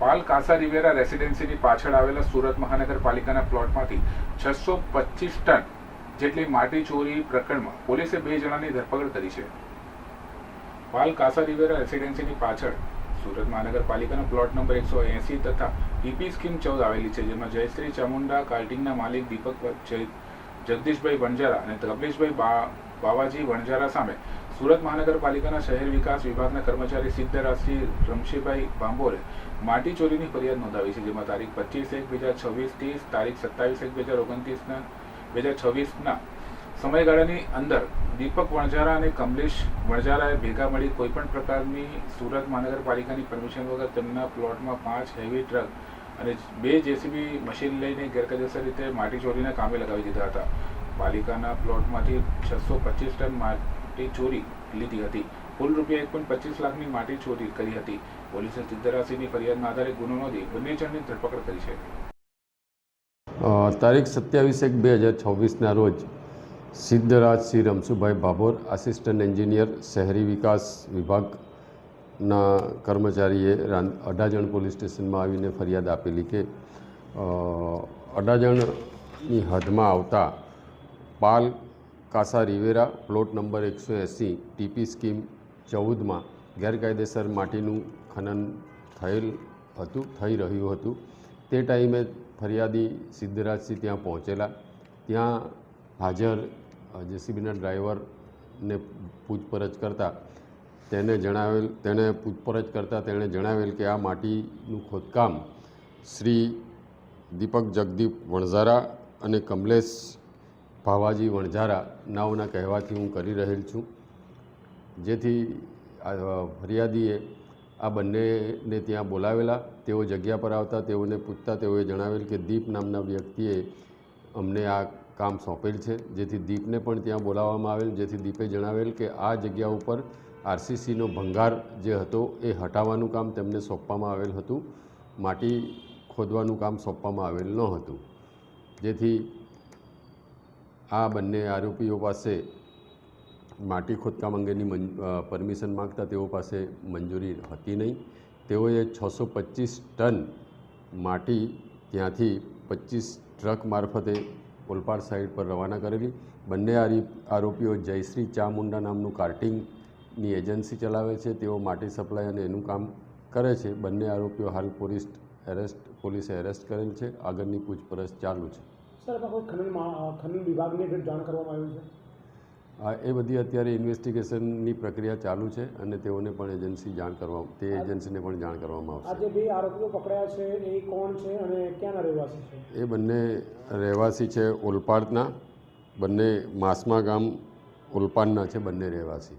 પાલ Casa Riviera રેસિડેન્સીની પાછળ આવેલા સુરત મહાનગરપાલિકાના પ્લોટમાંથી છસો પચીસ ટન જેટલી માટી ચોરી પ્રકરણમાં પોલીસે બે જણાની ધરપકડ કરી છે. પાલ કાસા રિવેરા રેસિડેન્સીની પાછળ સુરત મહાનગરપાલિકાનો પ્લોટ નંબર એકસો એંસી તથા ઈપી સ્કીમ ચૌદ આવેલી છે, જેમાં જયશ્રી ચામુંડા, કાર્ટિંગના માલિક દીપક જગદીશભાઈ વણજારા અને કમલેશભાઈ બાવાજી વણજારા સામે સુરત મહાનગરપાલિકાના શહેર વિકાસ વિભાગના કર્મચારી સિદ્ધરાજસિંહ રમશીભાઈ બાંબોરે માટી ચોરીની ફરિયાદ નોંધાવી છે, જેમાં તારીખ પચીસ એક બે હજાર છવ્વીસ ત્રીસ, તારીખ સત્તાવીસ એક બે હજાર ઓગણત્રીસના બે હજાર છવ્વીસના સમયગાળાની અંદર દીપક વણઝારા અને કમલેશ વણઝારાએ ભેગા મળી કોઈપણ પ્રકારની સુરત મહાનગરપાલિકાની પરમિશન વગર તેમના પ્લોટમાં પાંચ હેવી ટ્રક અને બે જેસીબી મશીન લઈને ગેરકાયદેસર રીતે માટી ચોરીના કામે લગાવી દીધા હતા. પાલિકાના પ્લોટમાંથી છસો પચીસ ટન માટી ચોરી લીધી હતી. કુલ રૂપિયા એક પોઈન્ટ પચીસ લાખની માટી ચોરી કરી હતી. પોલીસે સિદ્ધરાજસિંહની ફરિયાદના આધારે ગુનો નોંધી બંને જણની ધરપકડ કરી છે. તારીખ સત્યાવીસ એક બે હજાર છવ્વીસના રોજ સિદ્ધરાજ શ્રી રમસુભાઈ ભાભોર, આસિસ્ટન્ટ એન્જિનિયર, શહેરી વિકાસ વિભાગના કર્મચારીએ અઢાજણ પોલીસ સ્ટેશનમાં આવીને ફરિયાદ આપેલી કે અડાજણની હદમાં આવતા Pal Casa Riviera plot number એકસો એંસી ટીપી સ્કીમ ચૌદમાં ગેરકાયદેસર માટીનું ખનન થયેલ હતું, થઈ રહ્યું હતું. તે ટાઈમે ફરિયાદી સિદ્ધરાજસિંહ ત્યાં પહોંચેલા. ત્યાં હાજર જેસીબીના ડ્રાઈવરને પૂછપરછ કરતા તેને જણાવેલ તેણે પૂછપરછ કરતાં તેણે જણાવેલ કે આ માટીનું ખોદકામ શ્રી દીપક જગદીપ વણઝારા અને કમલેશ ભાવાજી વણઝારા નાઓના કહેવાથી હું કરી રહેલ છું. જેથી ફરિયાદીએ આ બંનેને ત્યાં બોલાવેલા, તેઓ જગ્યા પર આવતા, તેઓને પૂછતા, તેઓએ જણાવેલ કે દીપ નામના વ્યક્તિએ અમને આ કામ સોંપેલ છે. જેથી દીપને પણ ત્યાં બોલાવવામાં આવેલ, જેથી દીપે જણાવેલ કે આ જગ્યા ઉપર આરસીસીનો ભંગાર જે હતો એ હટાવવાનું કામ તેમને સોંપવામાં આવેલ હતું. માટી ખોદવાનું કામ સોંપવામાં આવેલ ન હતું. જેથી આ બંને આરોપીઓ પાસે માટી ખોદકામ અંગેની પરમિશન માગતા તેઓ પાસે મંજૂરી હતી નહીં. તેઓએ છસો પચીસ ટન માટી ત્યાંથી પચીસ ટ્રક મારફતે ઓલપાડ સાઈડ પર રવાના કરેલી. બંને આરી, આરોપીઓ જયશ્રી ચામુંડા નામનું કાર્ટિંગની એજન્સી ચલાવે છે. તેઓ માટી સપ્લાય અને એનું કામ કરે છે. બંને આરોપીઓ હાલ પોલીસ એરેસ્ટ, પોલીસે એરેસ્ટ કરેલ છે. આગળની પૂછપરછ ચાલુ છે. સર કોઈ ખનન ખનન વિભાગને જાણ કરવામાં આવ્યું છે? એ બધી અત્યારે ઇન્વેસ્ટિગેશનની પ્રક્રિયા ચાલુ છે અને તેઓને પણ એજન્સી જાણ કરવા તે એજન્સીને પણ જાણ કરવામાં આવશે. આજે બે આરોપીઓ પકડાયા છે એ કોણ છે અને ક્યાંના રહેવાસી છે? એ બંને રહેવાસી છે ઓલપાડના બંને માસમા ગામ ઓલપાડના છે બંને રહેવાસી.